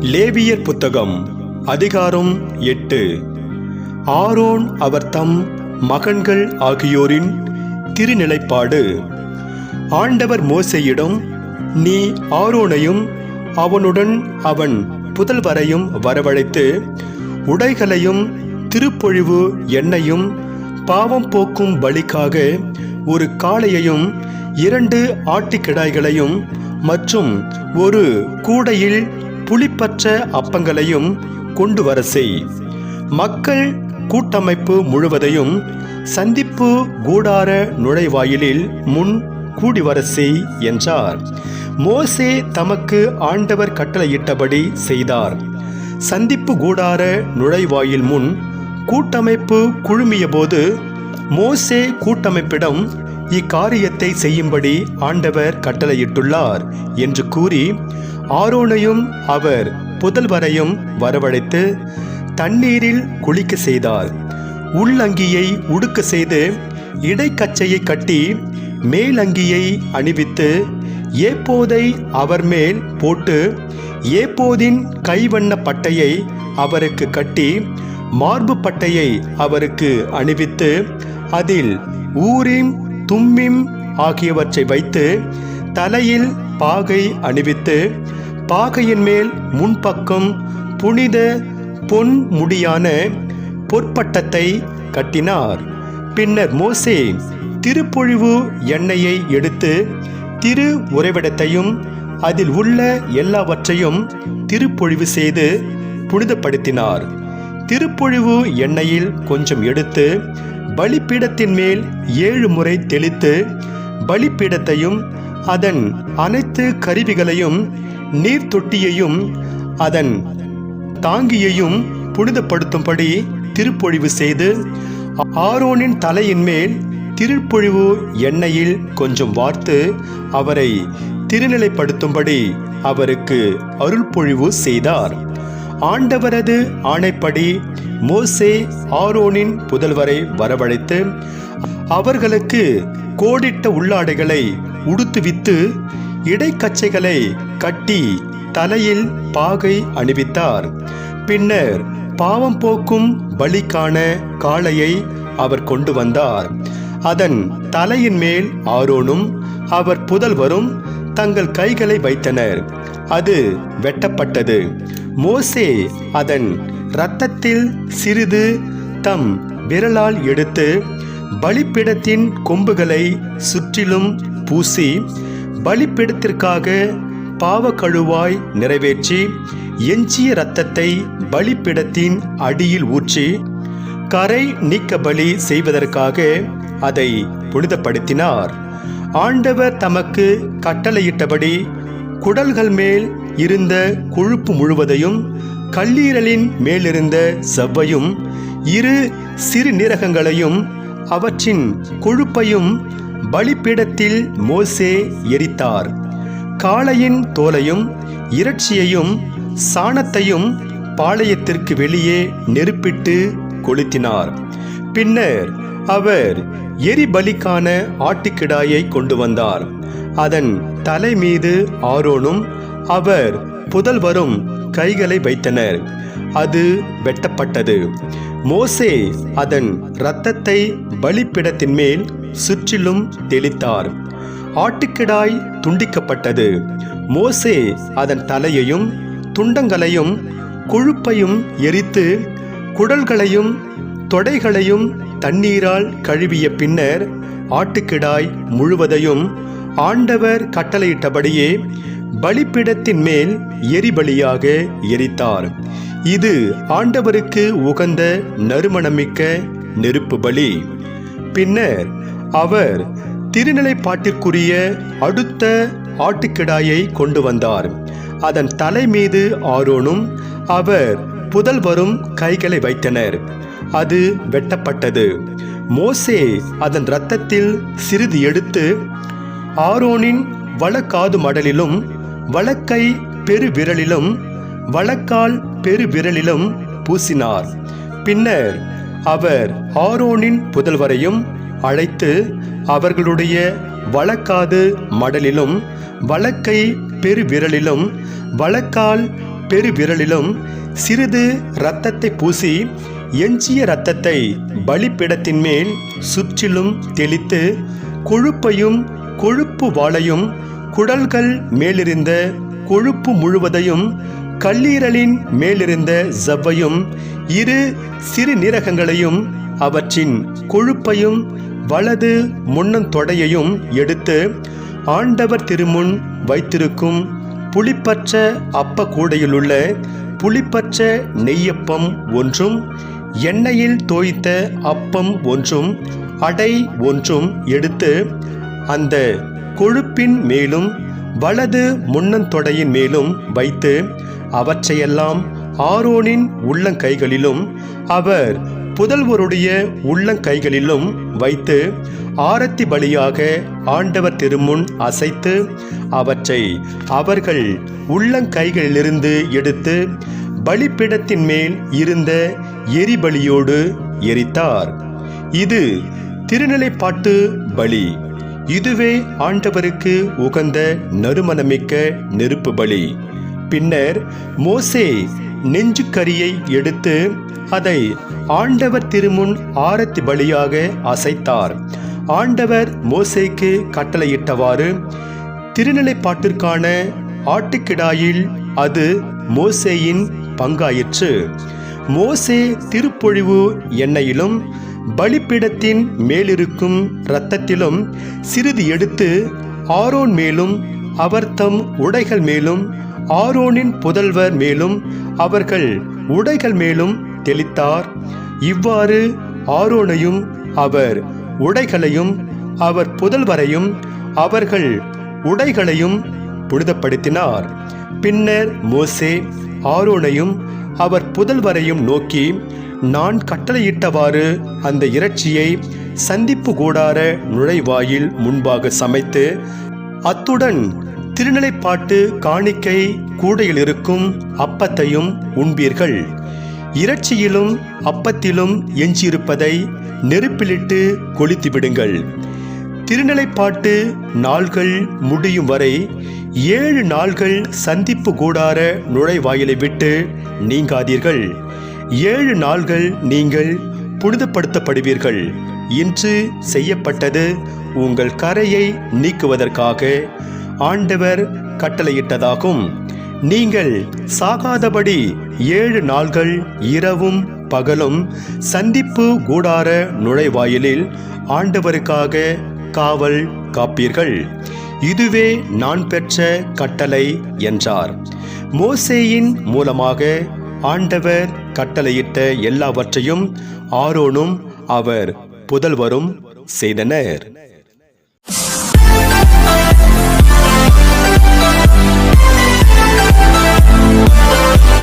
லேவியர் புத்தகம் அதிகாரம் எட்டு. ஆரோன் அவர் தம் மகன்கள் ஆகியோரின் திருநிலைப்பாடு. ஆண்டவர் மோசையிடம் நீ ஆரோனையும் அவனுடன் அவன் புதல்வரையும் வரவழைத்து உடைகளையும் திருப்பொழிவு எண்ணையும் பாவம் போக்கும் பலிக்காக ஒரு காளையையும் இரண்டு ஆட்டுக்கிடாய்களையும் மற்றும் ஒரு கூடையில் புளிப்பற்ற அப்பங்களையும் கொண்டு வர செய். மக்கள் கூட்டமைப்பு முழுவதையும் சந்திப்பு கூடார நுழைவாயிலில் முன் கூடி வர செய் என்றார். மோசே தமக்கு ஆண்டவர் கட்டளையிட்டபடி செய்தார். சந்திப்பு கூடார நுழைவாயில் முன் கூட்டமைப்பு குழுமியபோது மோசே கூட்டமைப்பிடம் இக்காரியத்தை செய்யும்படி ஆண்டவர் கட்டளையிட்டுள்ளார் என்று கூறி ஆரோனையும் அவர் புதல்வரையும் வரவழைத்து தண்ணீரில் குளிக்க செய்தார். உள்ளங்கியை உடுக்க செய்து இடைக்கச்சையை கட்டி மேலங்கியை அணிவித்து ஏப்போதை அவர் மேல் போட்டு ஏப்போதின் கைவண்ண பட்டையை அவருக்கு கட்டி மார்பு பட்டையை அவருக்கு அணிவித்து அதில் ஊரிம் தும்மிம் ஆகியவற்றை வைத்து தலையில் பாகை அணிவித்து பாகையின் மேல் முன்பக்கம் புனித பொன் முடியான பொற்பட்டத்தை கட்டினார். பின்னர் மோசே திருப்பொழிவு எண்ணெயை எடுத்து திரு உறைவிடத்தையும் அதில் உள்ள எல்லாவற்றையும் திருப்பொழிவு செய்து புனிதப்படுத்தினார். திருப்பொழிவு எண்ணெயில் கொஞ்சம் எடுத்து பலிப்பீடத்தின் மேல் ஏழு முறை தெளித்து பலிப்பீடத்தையும் அதன் அனைத்து கருவிகளையும் நீர் தொட்டியையும் அதன் தாங்கியையும் புனிதப்படுத்தும்படி திருப்பொழிவு செய்து ஆரோனின் தலையின் மேல் திருப்பொழிவு எண்ணெயில் கொஞ்சம் வார்த்து அவரை திருநிலைப்படுத்தும்படி அவருக்கு அருள்பொழிவு செய்தார். ஆண்டவரது ஆணைப்படி மோசே ஆரோனின் புதல்வரை வரவழைத்து அவர்களுக்கு கோடிட்ட உள்ளாடைகளை உடுத்துவித்து இடைக்கச்சைகளை கட்டி தலையில் பாகை அணிவித்தார். பின்னர் பாவம் போக்கும் பலிக்கான காளையை அவர் கொண்டு வந்தார். அதன் தலையின் மேல் ஆரோனும் அவர் புதல்வரும் தங்கள் கைகளை வைத்தனர். அது வெட்டப்பட்டது. மோசே அதன் இரத்தத்தில் சிறிது தம் விரலால் எடுத்து பலிப்பிடத்தின் கொம்புகளை சுற்றிலும் பூசி பலிப்பிடத்திற்காக பாவக்கழுவாய் நிறைவேற்றி எஞ்சிய இரத்தத்தை பலிப்பிடத்தின் அடியில் ஊற்றி கரை நீக்க பலி செய்வதற்காக அதை புனிதப்படுத்தினார். ஆண்டவர் தமக்கு கட்டளையிட்டபடி குடல்கள் மேல் இருந்த கொழுப்பு முழுவதையும் கல்லீரலின் மேலிருந்த செவ்வையும் இரு சிறு நீரகங்களையும் அவற்றின் கொழுப்பையும் பலிப்பீடத்தில் மோசே எரித்தார். காளையின் தோலையும் இறைச்சியையும் சாணத்தையும் பாளையத்திற்கு வெளியே நெருப்பிட்டு கொளுத்தினார். பின்னர் அவர் எரிபலிக்கான ஆட்டுக்கிடாயை கொண்டு வந்தார். அதன் தலை மீது ஆரோனும் அவர் புதல்வரும் கைகளை வைத்தனர். அது வெட்டப்பட்டது. மோசே அதன் இரத்தத்தை பலிப்பிடத்தின் மேல் சுற்றிலும் தெளித்தார். ஆட்டுக்கிடாய் துண்டிக்கப்பட்டது. மோசே அதன் தலையையும் துண்டங்களையும் கொழுப்பையும் எரித்து குடல்களையும் தொடைகளையும் தண்ணீரால் கழுவிய பின்னர் ஆட்டுக்கிடாய் முழுவதையும் ஆண்டவர் கட்டளையிட்டபடியே பலிப்பிடத்தின் மேல் எரிபலியாக எரித்தார். இது ஆண்டவருக்கு உகந்த நறுமணமிக்க நெருப்பு பலி. பின்னர் அவர் திருநிலைப்பாட்டிற்குரிய அடுத்த ஆட்டுக்கிடாயை கொண்டு வந்தார். அதன் தலை மீது ஆரோனும் அவர் புதல்வரும் கைகளை வைத்தனர். அது வெட்டப்பட்டது. மோசே அதன் இரத்தத்தில் சிறிது எடுத்து ஆரோனின் வழக்காது மடலிலும் வழக்கை பெருவிரலிலும் வழக்கால் பெருவிரலிலும் பூசினார். பின்னர் அவர் ஆரோனின் புதல்வரையும் அழைத்து அவர்களுடைய வழக்காது மடலிலும் வழக்கை பெருவிரலிலும் வழக்கால் பெருவிரலிலும் சிறிது இரத்தத்தை பூசி எஞ்சிய இரத்தத்தை பலிப்பிடத்தின் மேல் சுற்றிலும் தெளித்து கொழுப்பையும் கொழுப்பு வாளையும் குடல்கள் மேலிருந்த கொழுப்பு முழுவதையும் கல்லீரலின் மேலிருந்த ஜவ்வையும் இரு சிறுநீரகங்களையும் அவற்றின் கொழுப்பையும் வலது முன்னந்தொடையையும் எடுத்து ஆண்டவர் திருமுன் வைத்திருக்கும் புளிப்பற்ற அப்ப கூடையிலுள்ள புளிப்பற்ற நெய்யப்பம் ஒன்றும் எண்ணெயில் தோய்த்த அப்பம் ஒன்றும் அடை ஒன்றும் எடுத்து அந்த கொழுப்பின் மேலும் வலது முன்னந்தொடையின் மேலும் வைத்து அவற்றையெல்லாம் ஆரோனின் உள்ளங்கைகளிலும் அவர் புதல்வருடைய உள்ளங்கைகளிலும் வைத்து ஆரத்தி பலியாக ஆண்டவர் திருமுன் அசைத்து அவற்றை அவர்கள் உள்ளங்கைகளிலிருந்து எடுத்து பலிப்பிடத்தின் மேல் இருந்த எரிபலியோடு எரித்தார். இது திருநிலைப்பாட்டு பலி. இதுவே ஆண்டவருக்கு உகந்த நறுமணமிக்க நெருப்பு பலி. பின்னர் மோசே நெஞ்சுக்கரியை எடுத்து அதை ஆண்டவர் திருமுன் ஆரத்தி பலியாக அசைத்தார். ஆண்டவர் மோசேக்கு கட்டளையிட்டவாறு திருநிலைப்பாட்டிற்கான ஆட்டுக்கிடாயில் அது மோசேயின் பங்காயிற்று. மோசே திருப்பொழிவு எண்ணெயிலும் பலிப்பிடத்தின் மேலிருக்கும் இரத்தத்திலும் சிறிது எடுத்து ஆரோன் மேலும் அவர் தம் உடைகள் மேலும் ஆரோனின் புதல்வர் மேலும் அவர்கள் உடைகள் மேலும் தெளித்தார். இவ்வாறு ஆரோனையும் அவர் உடைகளையும் அவர் புதல்வரையும் அவர்கள் உடைகளையும் புனிதப்படுத்தினார். பின்னர் மோசே ஆரோனையும் அவர் புதல்வரையும் நோக்கி நான் கட்டளையிட்டவாறு அந்த இறைச்சியை சந்திப்பு கூடார நுழைவாயில் முன்பாக சமைத்து அத்துடன் திருநிலைப்பாட்டு காணிக்கை கூடையில் இருக்கும் அப்பத்தையும் உண்பீர்கள். இறைச்சியிலும் அப்பத்திலும் எஞ்சியிருப்பதை நெருப்பிலிட்டு கொளுத்தி விடுங்கள் திருநிலைப்பாட்டு நாள்கள் முடியும் வரை ஏழு நாள்கள் சந்திப்பு கூடார நுழைவாயிலை விட்டு நீங்காதீர்கள். ஏழு நாள்கள் நீங்கள் புனிதப்படுத்தப்படுவீர்கள். இன்று செய்யப்பட்டது உங்கள் கரையை நீக்குவதற்காக ஆண்டவர் கட்டளையிட்டதாகும். நீங்கள் சாகாதபடி ஏழு நாள்கள் இரவும் பகலும் சந்திப்பு கூடார நுழைவாயிலில் ஆண்டவருக்காக காவல் காப்பீர்கள். இதுவே நான் பெற்ற கட்டளை என்றார். மோசேயின் மூலமாக ஆண்டவர் கட்டளையிட்ட எல்லாவற்றையும் ஆரோனும் அவர் புதல்வரும் செய்தனர்.